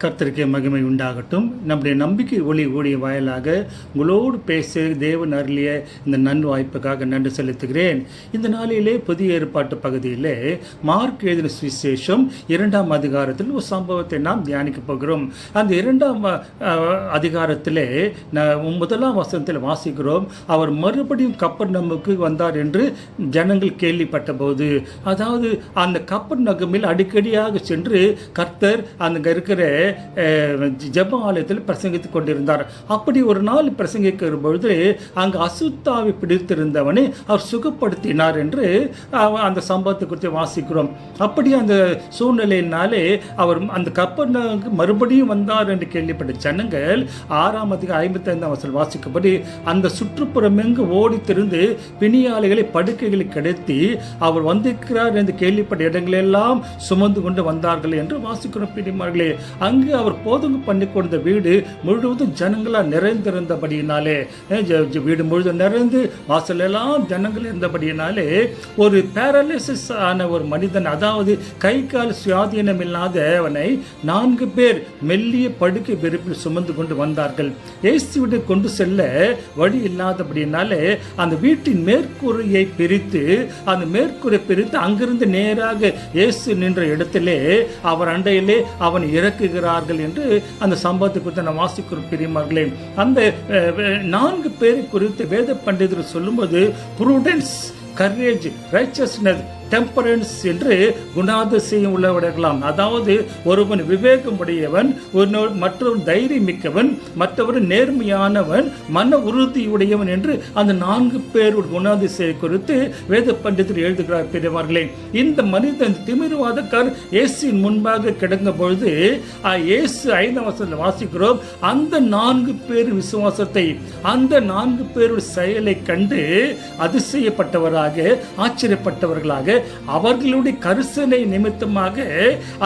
கர்த்தருக்கே மகிமை உண்டாகட்டும். நம்முடைய நம்பிக்கை ஒளி ஊழிய வாயிலாக உங்களோடு பேச தேவன் அருளிய இந்த நன் வாய்ப்புக்காக நன்றி செலுத்துகிறேன். இந்த நாளிலே புதிய ஏற்பாட்டு பகுதியிலே மார்க் எழுதின சுவிசேஷம் இரண்டாம் அதிகாரத்தில் ஒரு சம்பவத்தை நாம் தியானிக்க போகிறோம். அந்த இரண்டாம் அதிகாரத்திலே ந- முதலாம் வசனத்தில் வாசிக்கிறோம். அவர் மறுபடியும் கப்பர் நமக்கு வந்தார் என்று ஜனங்கள் கேள்விப்பட்ட போது அதாவது அந்த கப்பர் நகமில் அடிக்கடியாக சென்று கர்த்தர் அந்த இருக்கிற ஜெப ஆலயத்தில் பிரசங்கித்துக் கொண்டிருந்தார். அப்படி ஒரு நாள் பிரசங்கிக்கிற பொழுது அங்கு அசுத்தாவை பிடித்திருந்தவனை அவர் சுகப்படுத்தினார் என்று அந்த சம்பவத்தை குறித்து வாசிக்கிறோம். அப்படி அந்த சூழ்நிலையினாலே அவர் அந்த கப்பனுக்கு மறுபடியும் வந்தார் என்று கேள்விப்பட்ட ஜனங்கள் ஆறாம் அதிக ஐம்பத்தி ஐந்தாம் வசல் வாசிக்கப்படி அந்த சுற்றுப்புறமெங்கு ஓடி திரிந்து பிணியாளிகளை படுக்கைகளை கிடத்தி அவர் வந்திருக்கிறார் என்று கேள்விப்பட்ட இடங்களெல்லாம் சுமந்து கொண்டு வந்தார்கள் என்று வாசிக்கிறோம். பிடிமார்களே அங்கு அவர் போதுங்க பண்ணி கொண்ட வீடு முழுவதும் ஜனங்களாக நிறைந்திருந்தபடியினாலே வீடு முழுவதும் நிறைந்து வாசல் எல்லாம் ஜனங்கள் இருந்தபடியினாலே ஒரு பேரலிசிஸ் ஆன ஒரு மனிதன் அதாவது கை கால் சுயாதீனம் இல்லாதவனை நான்கு பேர் மெல்லிய படுக்கை வெறுப்பில் சுமந்து கொண்டு வந்தார்கள். இயேசுவிட கொண்டு செல்ல வழி இல்லாதபடினாலே அந்த வீட்டின் மேற்கூரையை பிரித்து அந்த மேற்கூரை பிரித்து அங்கிருந்து நேராக இயேசு நின்ற இடத்திலே அவர் அண்டையிலே அவன் இறக்கு வருகிறார்கள் என்று அந்த சம்பவத்தை குறித்து நான் வாசிக்கிறோம் பிரியமார்களே. அந்த நான்கு பேரை குறித்து வேத பண்டிதர் சொல்லும்போது ப்ரூடன்ஸ் கரேஜ் ரைச்சஸ்னஸ் டெம்பரன்ஸ் என்று குணாதிசயம் உள்ளவர்களாம். அதாவது ஒருவன் விவேகம் உடையவன் ஒரு மற்றவன் தைரியம் மிக்கவன் மற்றவன் நேர்மையானவன் மன உறுதியுடையவன் என்று அந்த நான்கு பேருடைய குணாதிசயம் குறித்து வேத பண்டிதர் எழுதுகிறார் பெரியவர்களே. இந்த மனிதன் திமிர்வாதக்கார் இயேசுவின் முன்பாக கிடந்த பொழுது இயேசு ஐந்தாம் வசனத்தில் வாசிக்கிறோம் அந்த நான்கு பேர் விசுவாசத்தை அந்த நான்கு பேருடைய செயலை கண்டு அதிசயப்பட்டவராக ஆச்சரியப்பட்டவர்களாக அவர்களுடைய கரிசனை நிமித்தமாக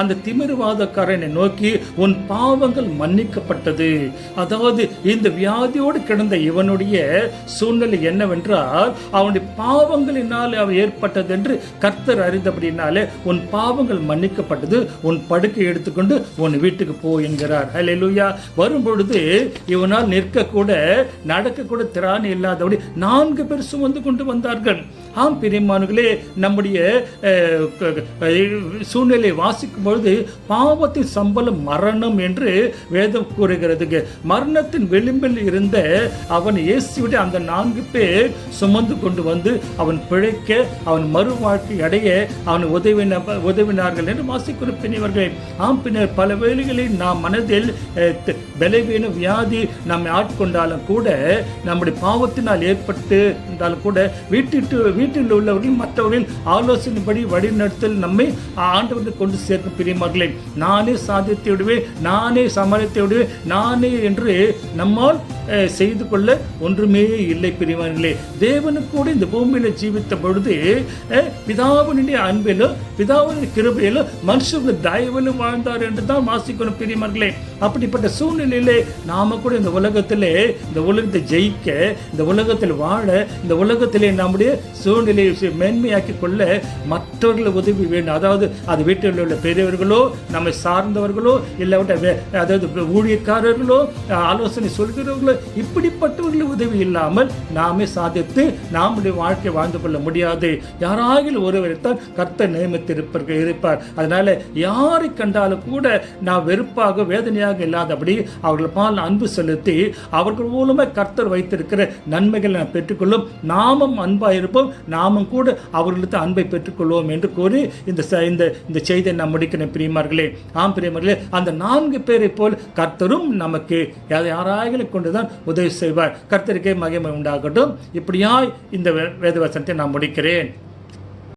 அந்த திமிர்வாதக்காரனை நோக்கி உன் பாவங்கள் மன்னிக்கப்பட்டது. அதாவது இந்த வியாதியோடு கிடந்த இவனுடைய சூழ்நிலை என்னவென்றால் அவனுடைய பாவங்களினால் அவன் ஏற்பட்டது என்று கர்த்தர் அறிந்தபடினாலே உன் பாவங்கள் மன்னிக்கப்பட்டது. உன் படுக்கை எடுத்துக்கொண்டு உன் வீட்டுக்கு போ என்கிறார். ஹalleluya வரும் பொழுது இவனால் நிற்கக்கூட நடக்கக்கூட நடக்க திராணி இல்லாதபடி நான்கு பேர் சுமந்து கொண்டு வந்தார்கள். ஆம் பிரியமானங்களே நம்முடைய அஹ், சூழ்நிலை வாசிக்கும் பொழுது பாவத்தின் சம்பளம் மரணம் என்று வேதம் கூறுகிறதுக்கு மரணத்தின் விளிம்பில் இருந்த அவன் இயேசுவிட அந்த நான்கு பேர் சுமந்து கொண்டு வந்து அவன் பிழைக்க அவன் மறு வாழ்க்கை அடைய அவன் உதவின உதவினார்கள் என்று வாசிக்கிற பின்னவர்கள் ஆம் பின்னர் பல வேளைகளில் நாம் மனதில் பலவீன வியாதி நம்மை ஆட்கொண்டாலும் கூட நம்முடைய பாவத்தினால் ஏற்பட்டு இருந்தாலும் கூட வீட்டிட்டு வீட்டில் உள்ளவர்கள் மற்றவர்கள் ஆள் ஆலோசனைப்படி வழிநடத்தல் நம்மை ஆண்டவர்கள் கொண்டு சேர்க்கும் பிரியமார்களே. நானே சாதித்து விடுவேன். நானே சமாளித்து விடுவேன். நானே என்று நம்மால் செய்து கொள்ள ஒன்றுமே இல்லை பிரியமார்களே தேவனுக்கூட கூட இந்த பூமியில் ஜீவித்த பொழுது பிதாவினுடைய அன்பிலும் பிதாவினுடைய கிருபையிலும் மனுஷர்கள் தயவிலும் வாழ்ந்தார் என்று தான் வாசிக்கணும் பிரிமார்களே அப்படிப்பட்ட சூழ்நிலையிலே நாம கூட இந்த உலகத்திலே இந்த உலகத்தை ஜெயிக்க இந்த உலகத்தில் வாழ இந்த உலகத்திலே நம்முடைய சூழ்நிலையை மேன்மையாக்கி கொள்ள மற்றவர்கள் உதவி வேண்டும். அதாவது அது வீட்டில் உள்ள பெரியவர்களோ நம்மை சார்ந்தவர்களோ இல்லாவிட்ட வே- அதாவது ஊழியக்காரர்களோ ஆலோசனை சொல்கிறவர்களோ இப்படிப்பட்டவர்கள் உதவி இல்லாமல் நாமே சாதித்து நாமுடைய வாழ்க்கை வாழ்ந்து கொள்ள முடியாது. யாராகிலும் ஒருவரைத்தான் தான் கர்த்தர் நியமித்திருப்பார்கள் இருப்பார். அதனால யாரை கண்டாலும் கூட நான் வெறுப்பாக வேதனையாக இல்லாதபடி அவர்கள் பால் அன்பு செலுத்தி அவர்கள் மூலமாக கர்த்தர் வைத்திருக்கிற நன்மைகளை நாம் பெற்றுக்கொள்ளும். நாமும் அன்பாக இருப்போம். நாமும் கூட அவர்களுக்கு அன்பை பெற்றுக்கொள்வோம் என்று கூறி இந்த இந்த இந்த செய்தியை நாம் முடிக்கிறேன் பிரியமார்களே. ஆம் பிரியமார்களே அந்த நான்கு பேரை போல் கர்த்தரும் நமக்கு யாராக கொண்டுதான் உதவி செய்வார். கர்த்தருக்கே மகிமை உண்டாகட்டும். இப்படியாய் இந்த வேதவசனத்தை நான் முடிக்கிறேன்.